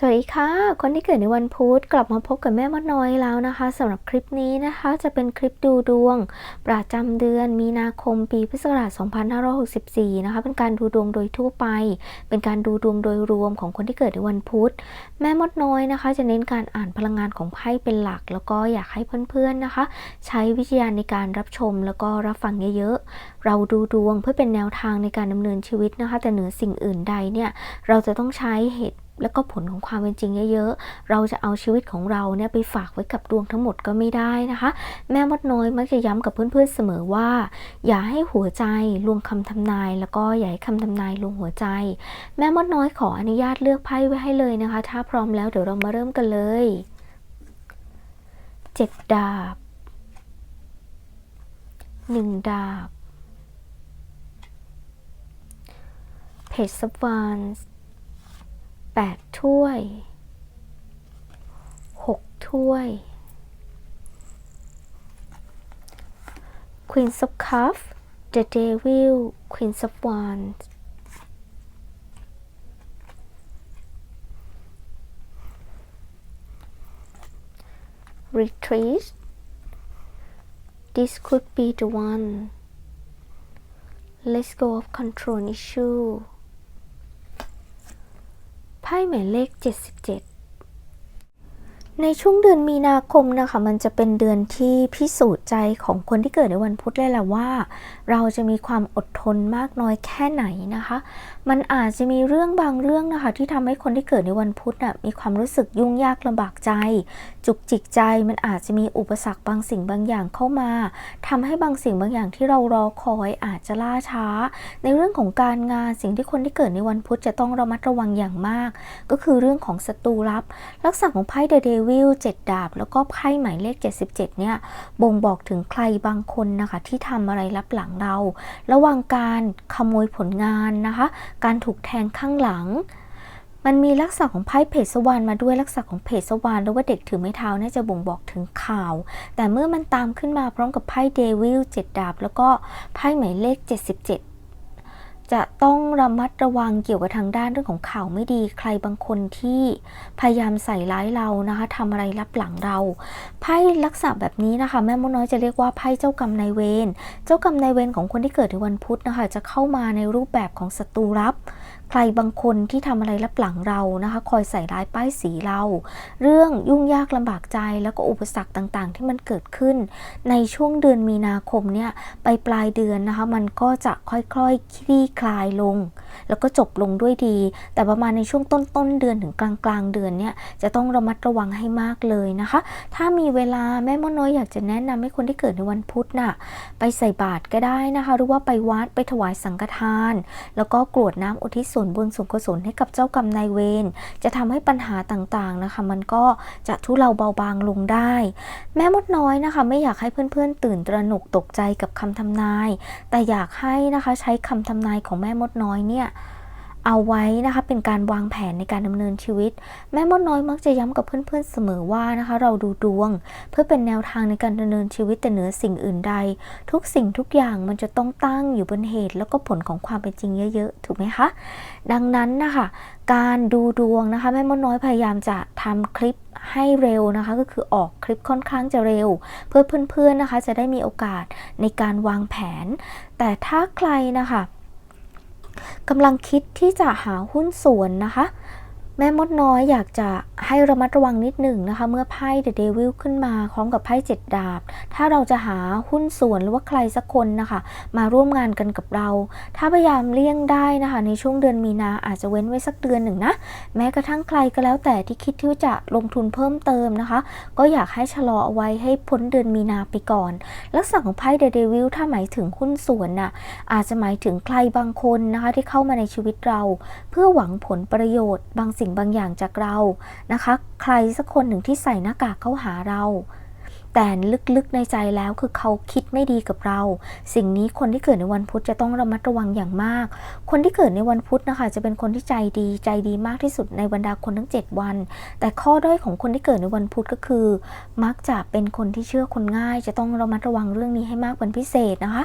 สวัสดีค่ะ คนที่เกิดในวันพุธกลับมาพบกับแม่มดน้อยแล้วนะคะสำหรับคลิปนี้นะคะ จะเป็นคลิปดูดวง ประจำเดือนมีนาคมปีพุทธศักราช 2564 นะคะ เป็นการดูดวงโดยทั่วไป เป็นการดูดวงโดยรวมของคนที่เกิดในวันพุธแม่มดน้อยนะคะ จะเน้นการอ่านพลังงานของไพ่เป็นหลัก แล้วก็อยากให้เพื่อนๆนะคะ ใช้วิจารณญาในการรับชมแล้วก็รับฟังเยอะๆเราดูดวงเพื่อเป็นแนวทางในการดำเนินชีวิตนะคะ แต่เหนือสิ่งอื่นใดเนี่ยเราจะต้องใช้เหตุ และก็ผลของความเป็นจริงเยอะๆ เราจะเอาชีวิตของเราเนี่ยไปฝากไว้กับดวงทั้งหมดก็ไม่ได้นะคะ แม่มดน้อยมักจะย้ำกับเพื่อนๆเสมอว่า อย่าให้หัวใจลวงคำทำนาย แล้วก็อย่าให้คำทำนายลวงหัวใจ แม่มดน้อยขออนุญาตเลือกไพ่ไว้ให้เลยนะคะ ถ้าพร้อมแล้วเดี๋ยวเรามาเริ่มกันเลยเจ็ดดาบหนึ่งดาบเพจสวานส์ 8 ถ้วย 6 ถ้วย Queen of Cups The Devil Queen of Wands Retreat This could be the one. Let's go of control issue. ไพ่หมายเลข 77 ในช่วงเดือนมีนาคมนะคะ มันจะเป็นเดือนที่พิสูจน์ใจของคนที่เกิดในวันพุธเลยแหละว่า เราจะมีความอดทนมากน้อยแค่ไหนนะคะ มันอาจจะมีเรื่องบางเรื่องนะคะ ที่ทำให้คนที่เกิดในวันพุธน่ะมีความรู้สึกยุ่งยากลำบากใจ จุกจิกใจมันอาจจะมีอุปสรรคบางสิ่งบางอย่างเข้ามาทำให้บางสิ่งบางอย่างที่เรารอคอยอาจจะล่าช้า ในเรื่องของการงานสิ่งที่คนที่เกิดในวันพุธจะต้องระมัดระวังอย่างมาก ก็คือเรื่องของศัตรูลับ ลักษณะของไพ่เดเดวลเจ็ดดาบ แล้วก็ไพ่หมายเลข 77 เนี่ย บ่งบอกถึงใครบางคนนะคะ ที่ทำอะไรลับหลังเรา ระหว่างการขโมยผลงานนะคะ การถูกแทงข้างหลังมันมีลักษณะของไพ่เพจสวรรค์มาด้วยลักษณะของเพจสวรรค์หรือว่าเด็กถือไม้เท้าเนี่ยจะบ่งบอกถึงข่าว แต่เมื่อมันตามขึ้นมาพร้อมกับไพ่เดวิลเจ็ดดาบ แล้วก็ไพ่หมายเลข 77 จะต้องระมัดระวังเกี่ยวกับทางด้านเรื่องของข่าวไม่ดีใครบางคนที่พยายามใส่ร้ายเรานะคะทำอะไรลับหลังเราไพ่ลักษณะแบบนี้นะคะ แม่มดน้อยจะเรียกว่าไพ่เจ้ากรรมนายเวรเจ้ากรรมนายเวรของคนที่เกิดในวันพุธนะคะจะเข้ามาในรูปแบบของศัตรูรับ ใครบางคนที่ทำอะไรรับหลังเรานะคะ คอยใส่ร้ายป้ายสีเรา เรื่องยุ่งยากลำบากใจแล้วก็อุปสรรคต่างๆ ที่มันเกิดขึ้น ในช่วงเดือนมีนาคมเนี่ยไปปลายเดือนนะคะ มันก็จะค่อยๆคลี่คลายลง แล้วก็จบลงด้วยดี แต่ประมาณในช่วงต้นต้นๆเดือนถึงกลางกลางๆเดือนเนี่ยจะต้องระมัดระวังให้มากเลยนะคะ ถ้ามีเวลาแม่มดน้อยอยากจะแนะนำให้คนที่เกิดในวันพุธน่ะไปใส่บาตรก็ได้นะคะ หรือว่าไปวัดไปถวายสังฆทาน แล้วก็กรวดน้ำอุทิศส่วนบุญส่วนกุศลให้กับเจ้ากรรมนายเวรจะทำให้ปัญหาต่างๆนะคะ มันก็จะทุเลาเบาบางลงได้ แม่มดน้อยนะคะ ไม่อยากให้เพื่อนๆ ตื่นตระหนกตกใจกับคำทำนาย แต่อยากให้นะคะใช้คำทำนายของแม่มดน้อยเนี่ยเอาไว้นะคะเป็นการวางแผนในการดำเนินชีวิต แม่มดน้อยมักจะย้ำกับเพื่อนๆเสมอว่านะคะ เราดูดวง เพื่อเป็นแนวทางในการดำเนินชีวิตแต่เหนือสิ่งอื่นใด ทุกสิ่งทุกอย่างมันจะต้องตั้งอยู่บนเหตุ แล้วก็ผลของความเป็นจริงเยอะๆ ถูกไหมคะ ดังนั้นนะคะ การดูดวงนะคะแม่มดน้อยพยายามจะทำคลิปให้เร็วนะคะก็คือออกคลิปค่อนข้างจะเร็ว เพื่อเพื่อนๆนะคะ จะได้มีโอกาสในการวางแผน แต่ถ้าใครนะคะ กำลังคิดที่จะหาหุ้นส่วนนะคะ แม่มดน้อยอยากจะให้ระมัดระวังนิดหนึ่งนะคะ เมื่อไพ่เดอะเดวิลขึ้นมาพร้อมกับไพ่เจ็ดดาบ ถ้าเราจะหาหุ้นส่วนหรือว่าใครสักคนนะคะ มาร่วมงานกันกับเรา ถ้าพยายามเลี่ยงได้นะคะ ในช่วงเดือนมีนาอาจจะเว้นไว้สักเดือนหนึ่งนะ แม้กระทั่งใครก็แล้วแต่ที่คิดที่จะลงทุนเพิ่มเติมนะคะ ก็อยากให้ชะลอเอาไว้ให้พ้นเดือนมีนาไปก่อน ลักษณะของไพ่เดอะเดวิลถ้าหมายถึงหุ้นส่วนน่ะอาจจะหมายถึงใครบางคนนะคะที่เข้ามาในชีวิตเรา เพื่อหวังผลประโยชน์บางสิ่งบางอย่างจากเรานะคะ ใครสักคนหนึ่งที่ใส่หน้ากากเข้าหาเรา แต่ลึกๆในใจแล้วคือเขาคิดไม่ดีกับเรา สิ่งนี้คนที่เกิดในวันพุธจะต้องระมัดระวังอย่างมาก คนที่เกิดในวันพุธนะคะ จะเป็นคนที่ใจดีใจดีมากที่สุดในบรรดาคนทั้ง 7 วัน แต่ข้อด้อยของคนที่เกิดในวันพุธก็คือ มักจะเป็นคนที่เชื่อคนง่าย จะต้องระมัดระวังเรื่องนี้ให้มากเป็นพิเศษนะคะ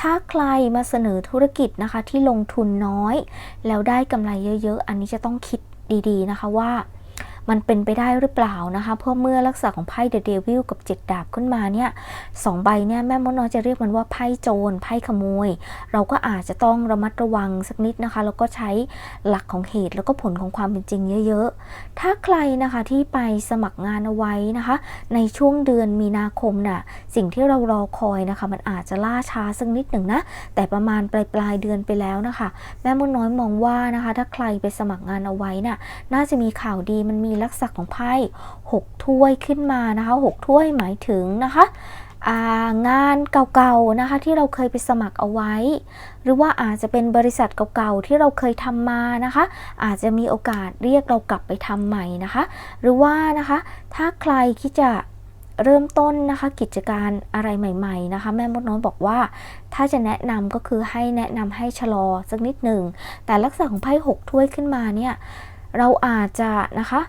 ถ้าใครมาเสนอธุรกิจนะคะที่ลงทุนน้อย แล้วได้กำไรเยอะ ๆ อันนี้จะต้องคิด ดีๆนะคะว่า มันเป็นไปได้หรือเปล่านะคะเพราะเมื่อลักษณะของไพ่เดอะเดวิลกับเจ็ดดาบขึ้นมาเนี่ยสองใบเนี่ยแม่มดน้อยจะเรียกมันว่าไพ่โจรไพ่ขโมย เราก็อาจจะต้องระมัดระวังสักนิดนะคะ แล้วก็ใช้หลักของเหตุแล้วก็ผลของความเป็นจริงเยอะ ๆ ถ้าใครนะคะที่ไปสมัครงานเอาไว้นะคะ ในช่วงเดือนมีนาคมน่ะสิ่งที่เรารอคอยนะคะ มันอาจจะล่าช้าสักนิดหนึ่งนะ แต่ประมาณปลายปลายเดือนไปแล้วนะคะ แม่มดน้อยมองว่านะคะ ถ้าใครไปสมัครงานเอาไว้น่ะน่าจะมีข่าวดีมันมีลักษณะของไพ่หกถ้วยขึ้นมานะคะหกถ้วยหมายถึงนะคะางานเก่าๆนะคะที่เราเคยไปสมัครเอาไว้ หรือว่าอาจจะเป็นบริษัทเก่าๆที่เราเคยทำมานะคะ อาจจะมีโอกาสเรียกเรากลับไปทำใหม่นะคะ หรือว่านะคะถ้าใครคิดจะเริ่มต้นนะคะกิจการอะไรใหม่ๆนะคะแม่มดน้อยบอกว่า ถ้าจะแนะนำก็คือให้แนะนำให้ชะลอสักนิดหนึ่ง แต่ลักษณะของไพ่หกถ้วยขึ้นมาเนี่ยเราอาจจะนะคะ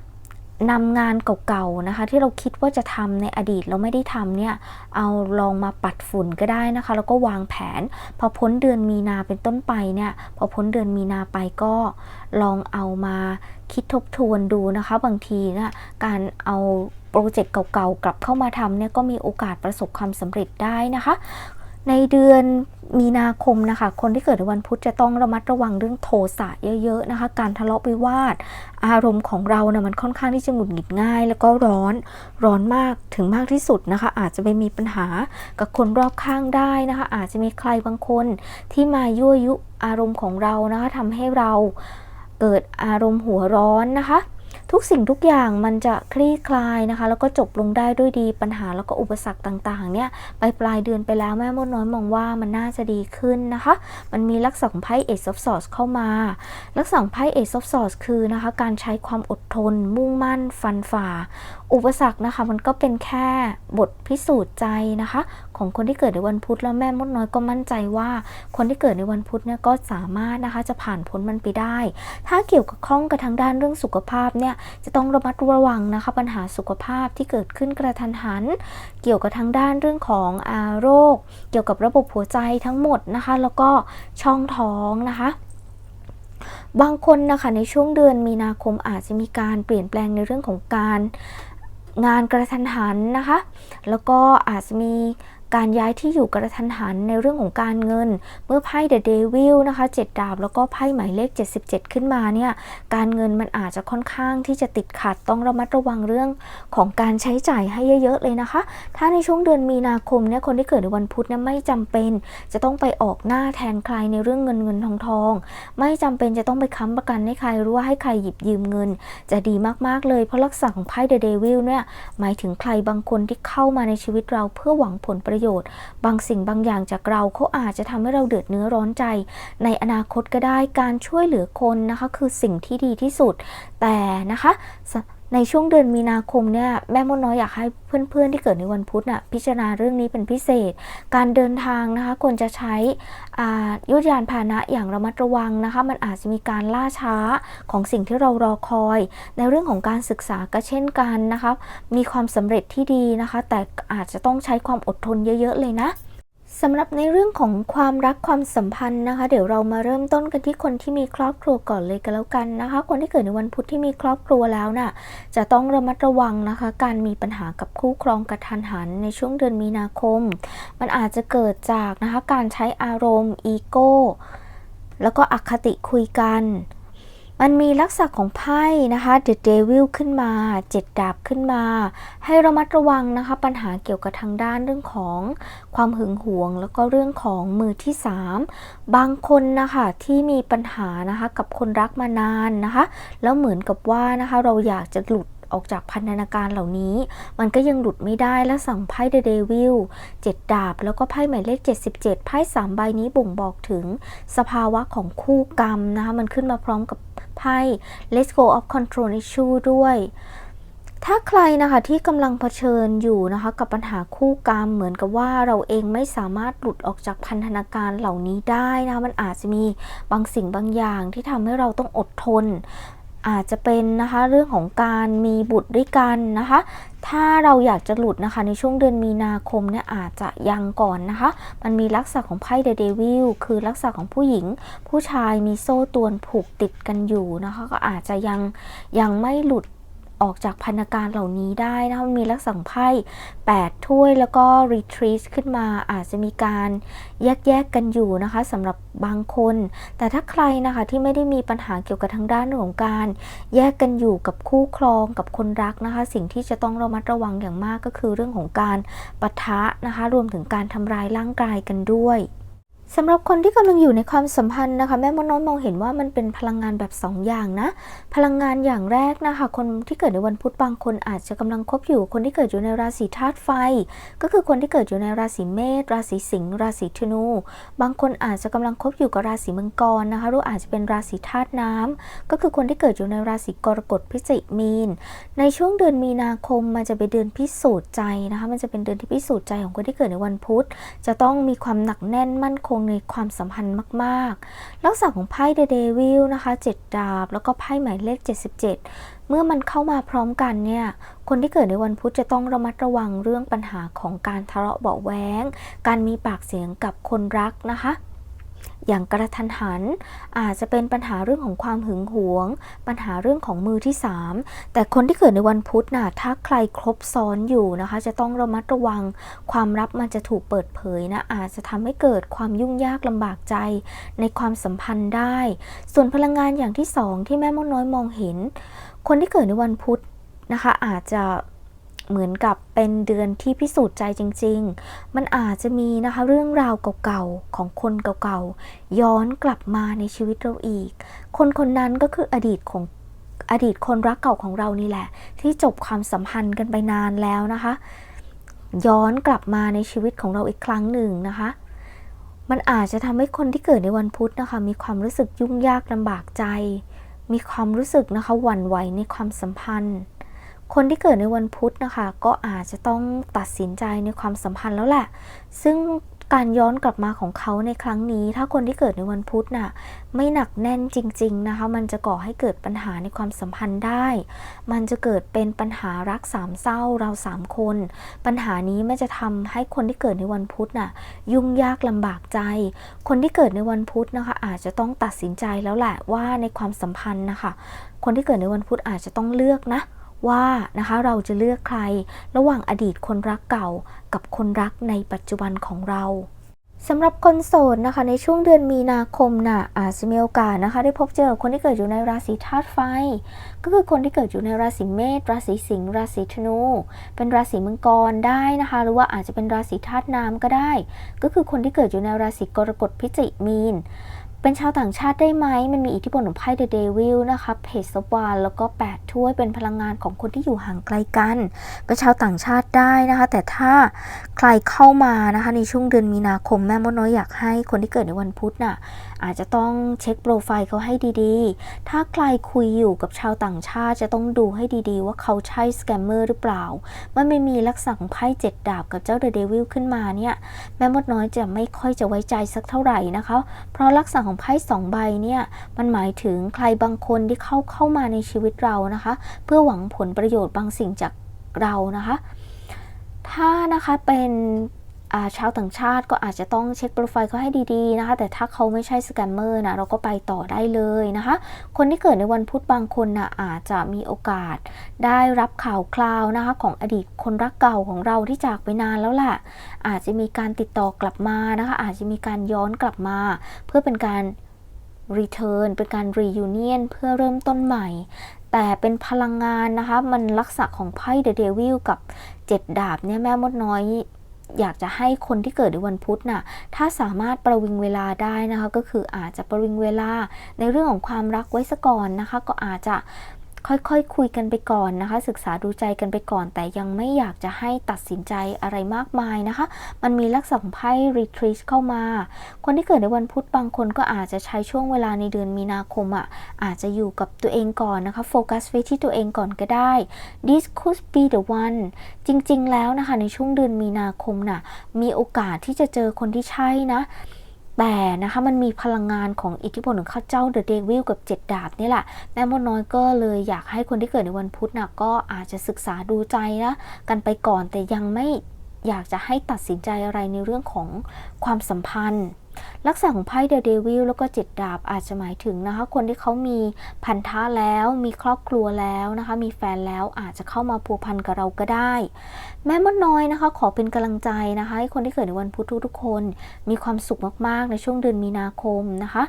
นำงานเก่าๆนะคะ ที่เราคิดว่าจะทำในอดีตเราไม่ได้ทำเนี่ยเอาลองมาปัดฝุ่นก็ได้นะคะ แล้วก็วางแผน พอพ้นเดือนมีนาเป็นต้นไปเนี่ยพอพ้นเดือนมีนาไปก็ลองเอามาคิดทบทวนดูนะคะ บางทีนะการเอาโปรเจกต์เก่าๆกลับเข้ามาทำเนี่ยก็มีโอกาสประสบความสำเร็จได้นะคะ ในเดือนมีนาคมนะคะ คนที่เกิดในวันพุธจะต้องระมัดระวังเรื่องโทสะเยอะๆนะคะ การทะเลาะวิวาท อารมณ์ของเรานะ่ะมันค่อนข้างที่จะหงุดหงิดง่าย แล้วก็ร้อนร้อนมากถึงมากที่สุดนะคะ อาจจะไปมีปัญหากับคนรอบข้างได้นะคะ อาจจะมีใครบางคนที่มายั่วยุอารมณ์ของเรานะคะทำให้เราเกิดอารมณ์หัวร้อนนะคะ ทุกสิ่งทุกอย่างมันจะคลี่คลายนะคะ แล้วก็จบลงได้ด้วยดีปัญหาแล้วก็อุปสรรคต่างๆ เนี่ยไปปลายเดือนไปแล้วแม่มดน้อยมองว่ามันน่าจะดีขึ้นนะคะ มันมีลักษณะของไพ่ Ace of Swords เข้ามา ลักษณะของไพ่ Ace of Swords คือนะคะ การใช้ความอดทน มุ่งมั่นฟันฝ่า อุปสรรคนะคะมันก็เป็นแค่บทพิสูจน์ใจนะคะ ของคนที่เกิดในวันพุธแล้วแม่มดน้อยก็มั่นใจว่า คนที่เกิดในวันพุธเนี่ยก็สามารถนะคะจะผ่านพ้นมันไปได้ ถ้าเกี่ยวกับข้องกับทางด้านเรื่องสุขภาพเนี่ยจะต้องระมัดระวังนะคะปัญหาสุขภาพที่เกิดขึ้นกระทันหัน เกี่ยวกับทางด้านเรื่องของอาโรค เกี่ยวกับระบบหัวใจทั้งหมดนะคะ แล้วก็ช่องท้องนะคะบางคนนะคะในช่วงเดือนมีนาคมอาจจะมีการเปลี่ยนแปลงในเรื่องของการ งานกระทันหันนะคะ แล้วก็อาจจะมี การย้ายที่อยู่กระทันหันในเรื่องของการเงิน เมื่อไพ่เดอะเดวิลนะคะเจ็ดดาบแล้วก็ไพ่หมายเลข 77 ขึ้นมาเนี่ยการเงินมันอาจจะค่อนข้างที่จะติดขัดต้องระมัดระวังเรื่องของการใช้จ่ายให้เยอะๆเลยนะคะ ถ้าในช่วงเดือนมีนาคมเนี่ยคนที่เกิดในวันพุธเนี่ยไม่จำเป็น จะต้องไปออกหน้าแทนใครในเรื่องเงินเงินทองทองไม่จำเป็นจะต้องไปค้ำประกันให้ใครหรือว่าให้ใครหยิบยืมเงิน จะดีมากๆเลยเพราะลักษณะของไพ่เดอะเดวิลเนี่ยหมายถึงใครบางคนที่เข้ามาในชีวิตเราเพื่อหวังผลประโยชน์บางสิ่งบางอย่างจากเราเขาอาจจะทำให้เราเดือดเนื้อร้อนใจ ในอนาคตก็ได้การช่วยเหลือคนนะคะ คือสิ่งที่ดีที่สุด แต่นะคะ ในช่วงเดือนมีนาคมเนี่ยแม่มดน้อยอยากให้เพื่อนๆที่เกิดในวันพุธน่ะพิจารณาเรื่องนี้เป็นพิเศษ การเดินทางนะคะควรจะใช้ยุทธยานพาหนะอย่างระมัดระวังนะคะ มันอาจจะมีการล่าช้าของสิ่งที่เรารอคอย ในเรื่องของการศึกษาก็เช่นกันนะคะมีความสำเร็จที่ดีนะคะ แต่อาจจะต้องใช้ความอดทนเยอะ ๆ เลยนะ สำหรับในเรื่องของความรักความสัมพันธ์นะคะ เดี๋ยวเรามาเริ่มต้นกันที่คนที่มีครอบครัวก่อนเลยกันแล้วกันนะคะ คนที่เกิดในวันพุธที่มีครอบครัวแล้วน่ะจะต้องระมัดระวังนะคะ การมีปัญหากับคู่ครองกระทันหันในช่วงเดือนมีนาคม มันอาจจะเกิดจากนะคะการใช้อารมณ์อีโก้แล้วก็อคติคุยกัน มันมีลักษณะของไพ่นะคะ The Devil ขึ้นมาเจ็ดดาบขึ้นมา ให้ระมัดระวังนะคะ ปัญหาเกี่ยวกับทางด้านเรื่องของความหึงหวง แล้วก็เรื่องของมือที่ 3 บางคนนะคะที่มีปัญหานะคะกับคนรักมานานนะคะ แล้วเหมือนกับว่านะคะเราอยากจะหลุด ออกจากพันธนาการเหล่านี้ มันก็ยังหลุดไม่ได้และสั่งไพ่เดเดวิลเจ็ดดาบ แล้วก็ไพ่หมายเลข 77 ไพ่สามใบนี้บ่งบอกถึงสภาวะของคู่กรรมนะคะมันขึ้นมาพร้อมกับไพ่ Let's go of control issue ด้วยถ้าใครนะคะที่กำลังเผชิญอยู่นะคะกับปัญหาคู่กรรมเหมือนกับว่าเราเองไม่สามารถหลุดออกจากพันธนาการเหล่านี้ได้นะมันอาจจะมีบางสิ่งบางอย่างที่ทำให้เราต้องอดทน อาจจะเป็นนะคะเรื่องของการมีบุตรด้วยกันนะคะ ถ้าเราอยากจะหลุดนะคะในช่วงเดือนมีนาคมเนี่ยอาจจะยังก่อนนะคะ มันมีลักษณะของไพ่เดอะเดวิลคือลักษณะของผู้หญิง ผู้ชายมีโซ่ตวนผูกติดกันอยู่นะคะ ก็อาจจะยังยังไม่หลุด ออกจากพันธการเหล่านี้ได้นะคะมันมีลักษณะของไพ่8ถ้วยแล้วก็รีทรีสขึ้นมาอาจจะมีการแยกแยกๆกันอยู่นะคะสำหรับบางคน แต่ถ้าใครนะคะที่ไม่ได้มีปัญหาเกี่ยวกับทางด้านของการแยกกันอยู่กับคู่ครองกับคนรักนะคะ สิ่งที่จะต้องระมัดระวังอย่างมากก็คือเรื่องของการปะทะนะคะ รวมถึงการทำร้ายร่างกายกันด้วย สำหรับคนที่กำลังอยู่ในความสัมพันธ์นะคะ แม่มดน้อยมองเห็นว่ามันเป็นพลังงานแบบสองอย่างนะ พลังงานอย่างแรกนะคะ คนที่เกิดในวันพุธบางคนอาจจะกำลังคบอยู่ คนที่เกิดอยู่ในราศีธาตุไฟ ก็คือคนที่เกิดอยู่ในราศีเมษราศีสิงห์ราศีธนู บางคนอาจจะกำลังคบอยู่กับราศีมังกรนะคะหรืออาจจะเป็นราศีธาตุน้ำก็คือคนที่เกิดอยู่ในราศีกรกฎพิจิกมีน ในช่วงเดือนมีนาคมมันจะเป็นเดือนพิสูจน์ใจนะคะ มันจะเป็นเดือนที่พิสูจน์ใจของคนที่เกิดในวันพุธ จะต้องมีความหนักแน่นมั่นคงในความสัมพันธ์มากๆ ลักษณะของไพ่เดเดวิลนะคะเจ็ดดาบ แล้วก็ไพ่หมายเลข 77 เมื่อมันเข้ามาพร้อมกันเนี่ย คนที่เกิดในวันพุธจะต้องระมัดระวังเรื่องปัญหาของการทะเลาะเบาะแว้งการมีปากเสียงกับคนรักนะคะ อย่างกระทันหัน อาจจะเป็นปัญหาเรื่องของความหึงหวง ปัญหาเรื่องของมือที่ 3 แต่คนที่เกิดในวันพุธน่ะถ้าใครครบซ้อนอยู่นะคะ จะต้องระมัดระวัง ความลับมันจะถูกเปิดเผยนะอาจจะทำให้เกิดความยุ่งยากลำบากใจในความสัมพันธ์ได้ ส่วนพลังงานอย่างที่สองที่แม่มดน้อยมองเห็น คนที่เกิดในวันพุธนะคะอาจจะ เหมือนกับเป็นเดือนที่พิสูจน์ใจจริง ๆ มันอาจจะมีนะคะเรื่องราวเก่าๆของคนเก่าๆ ย้อนกลับมาในชีวิตเราอีก คนคนนั้นก็คืออดีตของอดีตคนรักเก่าของเรานี่แหละ ที่จบความสัมพันธ์กันไปนานแล้วนะคะ ย้อนกลับมาในชีวิตของเราอีกครั้งหนึ่งนะคะ มันอาจจะทำให้คนที่เกิดในวันพุธนะคะ มีความรู้สึกยุ่งยากลำบากใจ มีความรู้สึกนะคะหวั่นไหวในความสัมพันธ์ คนที่เกิดในวันพุธนะคะ ก็อาจจะต้องตัดสินใจในความสัมพันธ์แล้วแหละ ซึ่งการย้อนกลับมาของเขาในครั้งนี้ ถ้าคนที่เกิดในวันพุธน่ะไม่หนักแน่นจริง ๆนะคะ มันจะก่อให้เกิดปัญหาในความสัมพันธ์ได้ มันจะเกิดเป็นปัญหารักสามเศร้าเราสามคน ปัญหานี้มันจะทำให้คนที่เกิดในวันพุธน่ะยุ่งยากลำบากใจ คนที่เกิดในวันพุธนะคะ อาจจะต้องตัดสินใจแล้วแหละว่าในความสัมพันธ์นะคะ คนที่เกิดในวันพุธอาจจะต้องเลือกนะ ว่านะคะเราจะเลือกใครระหว่างอดีตคนรักเก่ากับคนรักในปัจจุบันของเราสำหรับคนโสดนะคะในช่วงเดือนมีนาคมน่ะอาจจะมีโอกาสนะคะ ได้พบเจอคนที่เกิดอยู่ในราศีธาตุไฟ ก็คือคนที่เกิดอยู่ในราศีเมษราศีสิงห์ราศีธนู เป็นราศีมังกรได้นะคะ หรือว่าอาจจะเป็นราศีธาตุน้ำก็ได้ ก็คือคนที่เกิดอยู่ในราศีกรกฎพิจิกมีน เป็นชาวต่างชาติได้ไหม มันมีอิทธิพลของไพ่เดอะเดวิลนะคะเพจสวานแล้วก็ 8 ถ้วยเป็นพลังงานของคนที่อยู่ห่างไกลกันก็นชาวต่างชาติได้นะคะ แต่ถ้าใครเข้ามานะคะ ในช่วงเดือนมีนาคมแม่มดน้อยอยากให้คนที่เกิดในวันพุธน่ะอาจจะต้องเช็คโปรไฟล์เขาให้ดีๆ ถ้าใครคุยอยู่กับชาวต่างชาติจะต้องดูให้ดีๆ ว่าเขาใช่สแกมเมอร์หรือเปล่า มันไม่มีลักษณะของไพ่เจ็ดดาบกับเจ้าเดอะเดวิลขึ้นมาเนี่ยแม่มดน้อยจะไม่ค่อยจะไว้ใจสักเท่าไหร่นะคะ เพราะลักษณะของไพ่สองใบเนี่ยมันหมายถึงใครบางคนที่เข้าเข้ามาในชีวิตเรานะคะ เพื่อหวังผลประโยชน์บางสิ่งจากเรานะคะ ถ้านะคะเป็น ชาวต่างชาติก็อาจจะต้องเช็คโปรไฟล์เขาให้ดีๆนะคะ แต่ถ้าเขาไม่ใช่สแกมเมอร์นะเราก็ไปต่อได้เลยนะคะ คนที่เกิดในวันพุธบางคนนะอาจจะมีโอกาสได้รับข่าวคราวนะคะ ของอดีตคนรักเก่าของเราที่จากไปนานแล้วแหละอาจจะมีการติดต่อกลับมานะคะ อาจจะมีการย้อนกลับมา เพื่อเป็นการ return เป็นการ reunion เพื่อเริ่มต้นใหม่ แต่เป็นพลังงานนะคะ มันลักษณะของไพ่ The Devil กับ7ดาบเนี่ยแม่มดน้อย อยากจะให้คนที่เกิดในวันพุธน่ะถ้าสามารถประวิงเวลาได้นะคะก็คืออาจจะประวิงเวลาในเรื่องของความรักไว้ซะก่อนนะคะ ก็อาจจะ ค่อยๆคคุยกันไปก่อนนะคะ ศึกษาดูใจกันไปก่อน แต่ยังไม่อยากจะให้ตัดสินใจอะไรมากมายนะคะ มันมีลักษณะของไพ่ retreat เข้ามา คนที่เกิดในวันพุธบางคนก็อาจจะใช้ช่วงเวลาในเดือนมีนาคมอะอาจจะอยู่กับตัวเองก่อนนะคะโฟกัสไว้ที่ตัวเองก่อนก็ได้ this could be the one จริงๆแล้วนะคะในช่วงเดือนมีนาคมน่ะมีโอกาสที่จะเจอคนที่ใช่นะ แต่นะคะมันมีพลังงานของอิทธิพลของข้าเจ้าเดอะเดวิลกับเจ็ดดาบนี่แหละแม่มดน้อยก็เลยอยากให้คนที่เกิดในวันพุธนะก็อาจจะศึกษาดูใจนะกันไปก่อนแต่ยังไม่อยากจะให้ตัดสินใจอะไรในเรื่องของความสัมพันธ์ ลักษณะของไพ่เดอะเดวิลแล้วก็เจ็ดดาบอาจจะหมายถึงนะคะ คนที่เขามีพันธะแล้ว มีครอบครัวแล้วนะคะ มีแฟนแล้วอาจจะเข้ามาพัวพันกับเราก็ได้ แม่มดน้อยนะคะ ขอเป็นกำลังใจนะคะให้คนที่เกิดในวันพุธทุกๆคน มีความสุขมากๆในช่วงเดือนมีนาคมนะคะ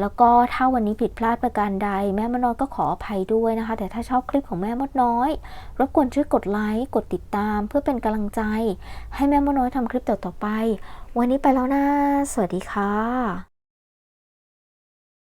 แล้วก็ถ้าวันนี้ผิดพลาดประการใด แม่มดน้อยก็ขออภัยด้วยนะคะ แต่ถ้าชอบคลิปของแม่มดน้อย รบกวนช่วยกดไลค์กดติดตาม เพื่อเป็นกำลังใจ ให้แม่มดน้อยทำคลิปต่อๆไป วันนี้ไปแล้วนะ สวัสดีค่ะ